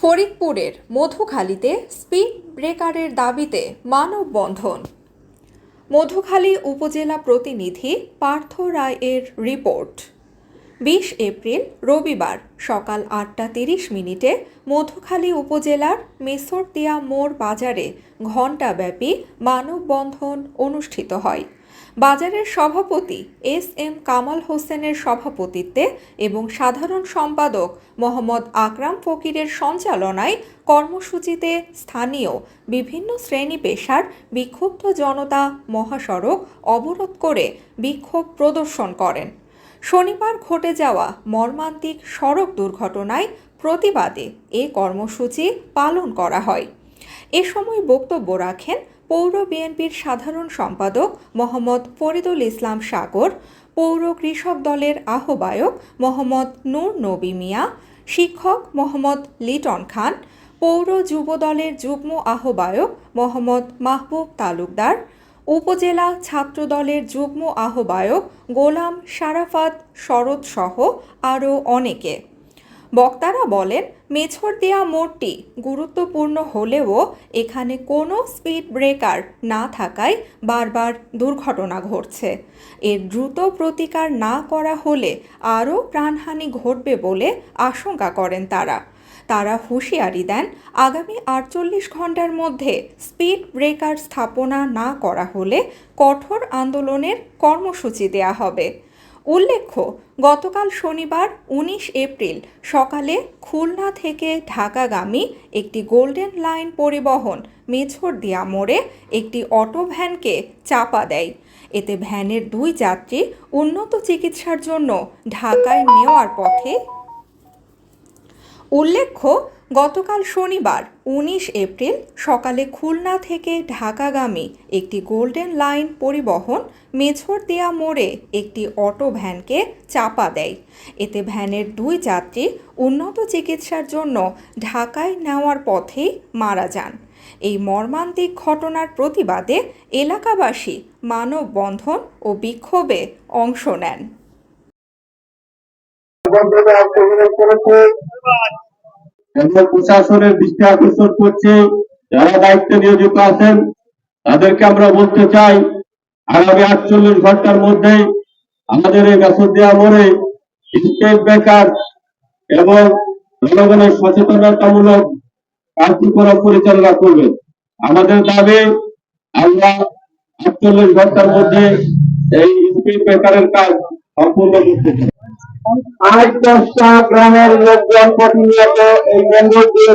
ফরিদপুরের মধুখালীতে স্পিড ব্রেকারের দাবিতে মানববন্ধন। মধুখালী উপজেলা প্রতিনিধি পার্থ রায়ের রিপোর্ট। বিশ এপ্রিল, রবিবার সকাল আটটা তিরিশ মিনিটে মধুখালী উপজেলার মেসরতিয়া মোড় বাজারে ঘণ্টাব্যাপী মানববন্ধন অনুষ্ঠিত হয়। বাজারের সভাপতি এস এম কামাল হোসেনের সভাপতিত্বে এবং সাধারণ সম্পাদক মোহাম্মদ আকরাম ফকিরের সঞ্চালনায় কর্মসূচিতে স্থানীয় বিভিন্ন শ্রেণি পেশার বিক্ষুব্ধ জনতা মহাসড়ক অবরোধ করে বিক্ষোভ প্রদর্শন করেন। শনিবার ঘটে যাওয়া মর্মান্তিক সড়ক দুর্ঘটনায় প্রতিবাদে এ কর্মসূচি পালন করা হয়। এ সময় বক্তব্য রাখেন পৌর বিএনপির সাধারণ সম্পাদক মোহাম্মদ ফরিদুল ইসলাম সাগর, পৌর কৃষক দলের আহ্বায়ক মোহাম্মদ নূর নবী মিয়া, শিক্ষক মোহাম্মদ লিটন খান, পৌর যুব দলের যুগ্ম আহ্বায়ক মোহাম্মদ মাহবুব তালুকদার, উপজেলা ছাত্রদলের যুগ্ম আহ্বায়ক গোলাম শারাফাত শরৎ সহ আরও অনেকে। বক্তারা বলেন মেছরদিয়া মোড়টি গুরুত্বপূর্ণ হলেও এখানে কোনো স্পিড ব্রেকার না থাকায় বারবার দুর্ঘটনা ঘটছে। এর দ্রুত প্রতিকার না করা হলে আরও প্রাণহানি ঘটবে বলে আশঙ্কা করেন তারা। তারা হুঁশিয়ারি দেন, আগামী আটচল্লিশ ঘণ্টার মধ্যে স্পিড ব্রেকার স্থাপনা না করা হলে কঠোর আন্দোলনের কর্মসূচি দেয়া হবে। উল্লেখ্য, গতকাল শনিবার উনিশ এপ্রিল সকালে খুলনা থেকে ঢাকাগামী একটি গোল্ডেন লাইন পরিবহন মেছরদিয়া মোড়ে একটি অটো ভ্যানকে চাপা দেয়। এতে ভ্যানের দুই যাত্রী উন্নত চিকিৎসার জন্য ঢাকায় নেওয়ার পথে। উল্লেখ্য গতকাল শনিবার, উনিশ এপ্রিল, সকালে খুলনা থেকে ঢাকাগামী একটি গোল্ডেন লাইন পরিবহন মেছরদিয়া মোড়ে একটি অটো ভ্যানকে চাপা দেয়। এতে ভ্যানের দুই যাত্রী উন্নত চিকিৎসার জন্য ঢাকায় নেওয়ার পথেই মারা যান। এই মর্মান্তিক ঘটনার প্রতিবাদে এলাকাবাসী মানববন্ধন ও বিক্ষোভে অংশ নেন। এবং প্রশাসনের দৃষ্টি আকর্ষণ করছে, যারা দায়িত্বে নিয়োজিত আছেন, তাদেরকে আমরা বলতে চাই, আগামী আটচল্লিশ ঘণ্টার মধ্যে আমাদের এই গাছদিয়া মোড়ে স্টেট বেকার এবং জনগণের সচেতনতামূলক কার্যক্রম পরিচালনা করবেন আমাদের দাবি, আমরা আটচল্লিশ ঘণ্টার মধ্যে এই স্টেট বেকারের কাজ সম্পূর্ণ করতে চাই। আট দশটা গ্রামের লোকজন প্রতিনিয়ত এই রোড দিয়ে